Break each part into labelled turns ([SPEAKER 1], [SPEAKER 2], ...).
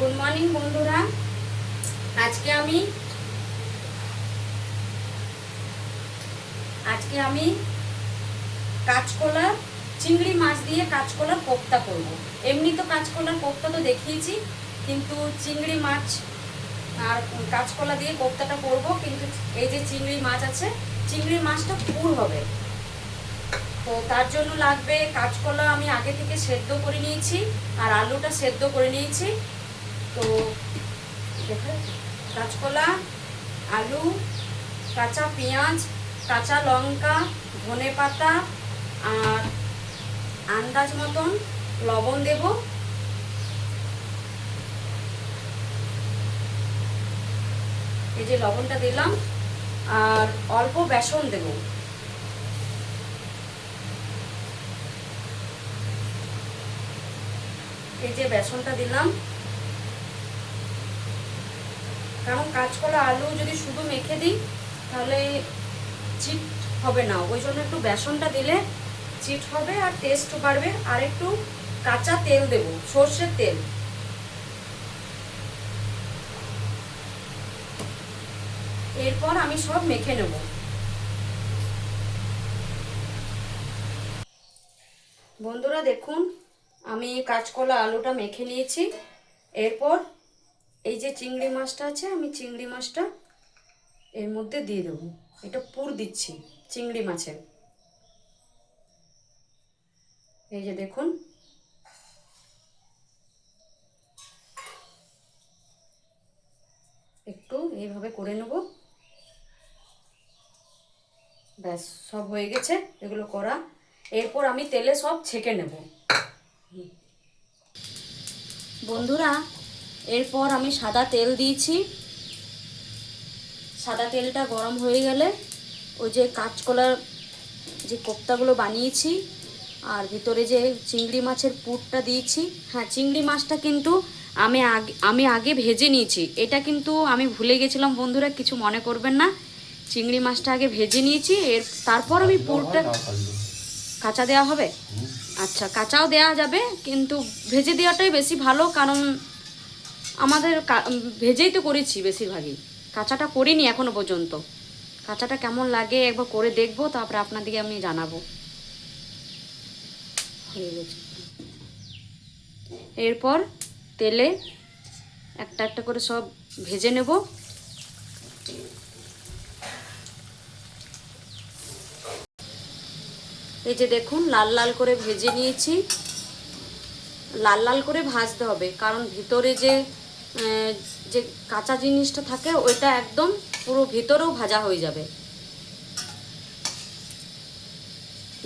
[SPEAKER 1] Good morning বন্ধুরা। আজকে আমি আজকে আমি কাঁচকলা, চিংড়ি মাছ দিয়ে কাঁচকলার কোপ্তা করব। এমনি তো কাঁচকলার কোপ্তা তো দেখিয়েছি, কিন্তু চিংড়ি মাছ আর কাঁচকলা দিয়ে কোপ্তাটা করব, কিন্তু এই যে চিংড়ি মাছ আছে, চিংড়ি মাছটা পুর হবে। তো তার জন্য লাগবে কাঁচকলা আমি আগে থেকে সেদ্ধ করে নিয়েছি, আর আলুটা সেদ্ধ করে নিয়েছি। তো কাঁচকলা, আলু, কাঁচা পেঁয়াজ, কাঁচা লঙ্কা, ধনে পাতা আর আন্দাজ মতন লবণ দেব। এই যে লবণটা দিলাম আর অল্প বেসন দেবো। এই যে বেসনটা দিলাম কারণ কাঁচকলা আলু যদি শুধু মেখে দিই, তাহলে চিট হবে না। ওই জন্য একটু বেসনটা দিলে চিট হবে আর টেস্ট বাড়বে। আর একটু কাঁচা তেল দেব, সর্ষের তেল। এরপর আমি সব মেখে নেব। বন্ধুরা দেখুন, আমি কাঁচকলা আলুটা মেখে নিয়েছি। এরপর এই যে চিংড়ি মাছটা আছে, আমি চিংড়ি মাছটা এর মধ্যে দিয়ে দেবো। এটা পুর দিচ্ছি, চিংড়ি মাছের। এই যে দেখুন। একটু এইভাবে করে নেব। ব্যাস, সব হয়ে গেছে, এগুলো করা। এরপর আমি তেলে সব ছেঁকে নেব। বন্ধুরা এরপর আমি সাদা তেল দিয়েছি। সাদা তেলটা গরম হয়ে গেলে ওই যে কাঁচকলার যে কোপ্তাগুলো বানিয়েছি আর ভিতরে যে চিংড়ি মাছের পুরটা দিয়েছি। হ্যাঁ চিংড়ি মাছটা কিন্তু আমি আগে আমি আগে ভেজে নিয়েছি। এটা কিন্তু আমি ভুলে গেছিলাম বন্ধুরা কিছু মনে করবেন না। চিংড়ি মাছটা আগে ভেজে নিয়েছি এর তারপর আমি পুরটা কাঁচা দেওয়া হবে? আচ্ছা কাঁচাও দেওয়া যাবে কিন্তু ভেজে দেওয়াটাই বেশি ভালো কারণ আমাদের ভেজেই তো করেছি বেশিরভাগই। কাঁচাটা করিনি এখনও পর্যন্ত। কাঁচাটা কেমন লাগে একবার করে দেখব, তারপরে আপনাদেরকে আমি জানাব। হয়ে গেছে। এরপর তেলে একটা একটা করে সব ভেজে নেব। এই যে দেখুন, লাল লাল করে ভেজে নিয়েছি। লাল লাল করে ভাজতে হবে, কারণ ভিতরে যে যে কাঁচা জিনিসটা থাকে, ওইটা একদম পুরো ভিতরেও ভাজা হয়ে যাবে।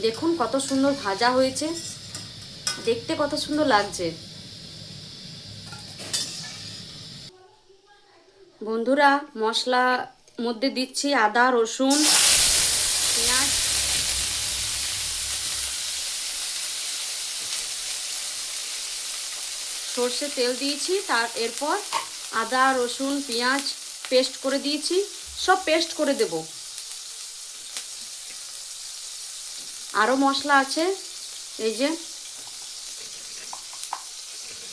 [SPEAKER 1] দেখুন কত সুন্দর ভাজা হয়েছে। দেখতে কত সুন্দর লাগছে। বন্ধুরা মশলা মধ্যে দিচ্ছি আদা, রসুন পেঁয়াজ সর্ষে তেল দিয়েছি, তার এরপর আদা, রসুন, পেঁয়াজ পেস্ট করে দিয়েছি, সব পেস্ট করে দেব। আরও মশলা আছে, এই যে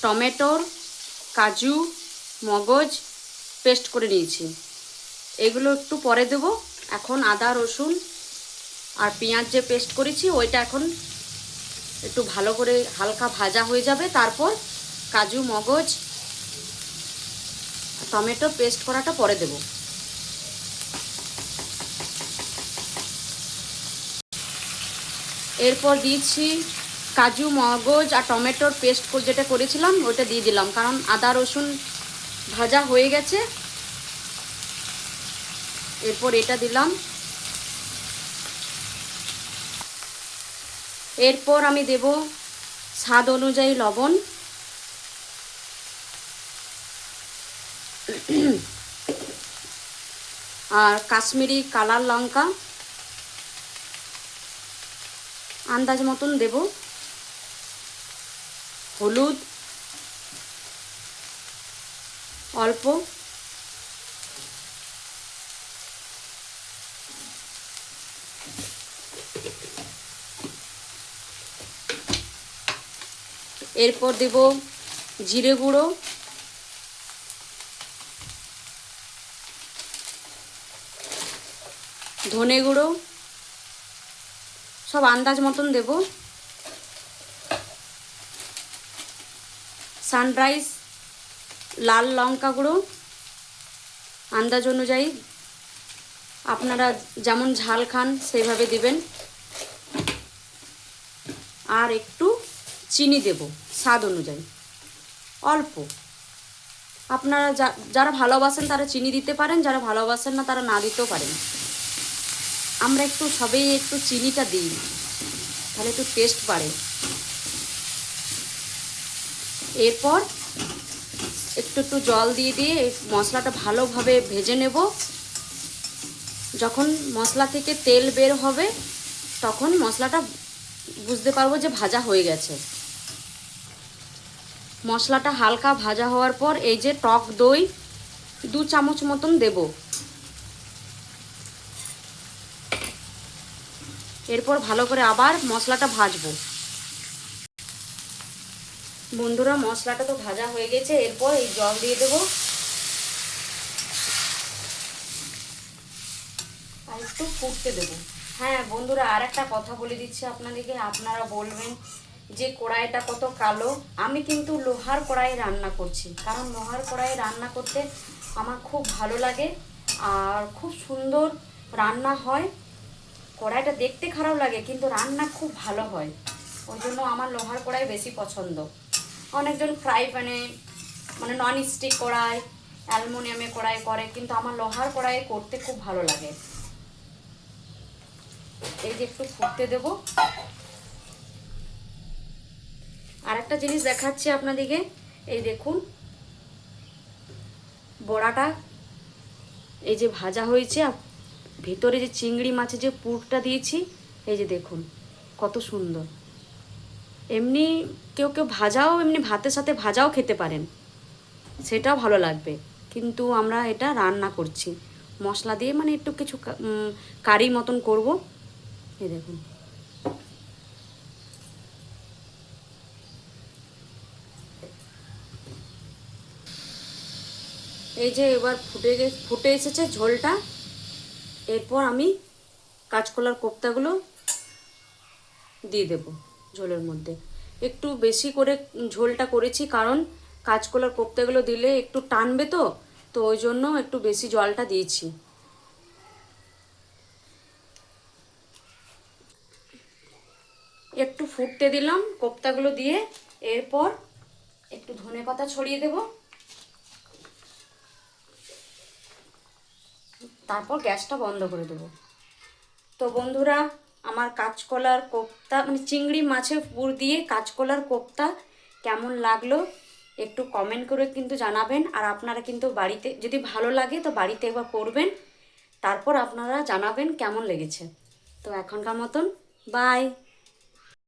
[SPEAKER 1] টমেটোর, কাজু, মগজ পেস্ট করে নিয়েছি। এগুলো একটু পরে দেব। এখন আদা, রসুন আর পেঁয়াজ যে পেস্ট করেছি, ওইটা এখন একটু ভালো করে হালকা ভাজা হয়ে যাবে। তারপর কাজু, মগজ, টমেটো পেস্ট করাটা পরে দেব। এরপর দিয়েছি কাজু, মগজ আর টমেটোর পেস্ট যেটা করেছিলাম ওটা দিয়ে দিলাম। কারণ আদা, রসুন ভাজা হয়ে গেছে। এরপর এটা দিলাম। এরপর আমি দেব স্বাদ অনুযায়ী লবণ। আর কাশ্মীরি কালার লঙ্কা আন্দাজ মতন দেব। হলুদ অল্প। এরপর দেব জিরে গুঁড়ো। ধনে গুঁড়ো, সব আন্দাজ মতন দেব। সানরাইজ লাল লঙ্কা গুঁড়ো, আন্দাজ অনুযায়ী আপনারা যেমন ঝাল খান সেইভাবে দিবেন। আর একটু চিনি দেব, স্বাদ অনুযায়ী। অল্প। আপনারা যারা ভালোবাসেন তারা চিনি দিতে পারেন, যারা ভালোবাসেন না তারা না দিতেও পারেন। আমরা একটু সবেই একটু চিনিটা দিই। তাহলে একটু টেস্ট বাড়ে। এরপর একটু একটু জল দিয়ে দিয়ে মশলাটা ভালোভাবে ভেজে নেব। যখন মশলা থেকে তেল বের হবে, তখন মশলাটা বুঝতে পারব যে ভাজা হয়ে গেছে। মশলাটা হালকা ভাজা হওয়ার পর এই যে টক দই দু চামচ মতন দেব। এরপর ভালো করে আবার মশলাটা ভাজবো। বন্ধুরা, মশলাটা তো ভাজা হয়ে গেছে। এরপর এই জল দিয়ে দেবো। আর একটু ফুটতে দেবো। হ্যাঁ বন্ধুরা, আর একটা কথা বলে দিচ্ছি আপনাদেরকে। আপনারা বলবেন যে কড়াইটা কত কালো। আমি কিন্তু লোহার কড়াই রান্না করছি। কারণ লোহার কড়াই রান্না করতে আমার খুব ভালো লাগে। আর খুব সুন্দর রান্না হয়। কড়াইটা দেখতে খারাপ লাগে, কিন্তু রান্না খুব ভালো হয়। ওই জন্য আমার লোহার কড়াই বেশি পছন্দ। অনেকজন ফ্রাই প্যানে মানে নন স্টিক কড়াই, অ্যালুমিনিয়ামে কড়াই করে, কিন্তু আমার লোহার কড়াই করতে খুব ভালো লাগে। এই যে একটু ফুটতে দেব। আর একটা জিনিস দেখাচ্ছি আপনাদেরকে এই দেখুন, বড়াটা এই যে ভাজা হয়েছে ভেতরে যে চিংড়ি মাছের যে পুরটা দিয়েছি, এই যে দেখুন, কত সুন্দর। এমনি কেউ কেউ ভাজাও, এমনি ভাতের সাথে ভাজাও খেতে পারেন। সেটাও ভালো লাগবে। কিন্তু আমরা এটা রান্না করছি। মশলা দিয়ে মানে একটু কিছু কারি মতন করব। এই দেখুন। এই যে এবার ফুটে ফুটে এসেছে ঝোলটা। এরপর আমি কাঁচকলার কোপ্তাগুলো দিয়ে দেব ঝোলের মধ্যে। একটু বেশি করে ঝোলটা করেছি কারণ কাঁচকলার কোপ্তাগুলো দিলে একটু টানবে তো তো ওই জন্য একটু বেশি জলটা দিয়েছি। একটু ফুটতে দিলাম কোপ্তাগুলো দিয়ে, এরপর একটু ধনে পাতা ছড়িয়ে দেব। তারপর গ্যাসটা বন্ধ করে দেবো। তো বন্ধুরা, আমার কাঁচকলার কোপ্তা মানে চিংড়ি মাছের পুর দিয়ে কাঁচকলার কোপ্তা কেমন লাগল একটু কমেন্ট করে কিন্তু জানাবেন। আর আপনারা কিন্তু বাড়িতে, যদি ভালো লাগে তো বাড়িতে একবার করবেন। তারপর আপনারা জানাবেন কেমন লেগেছে। তো এখনকার মতন বাই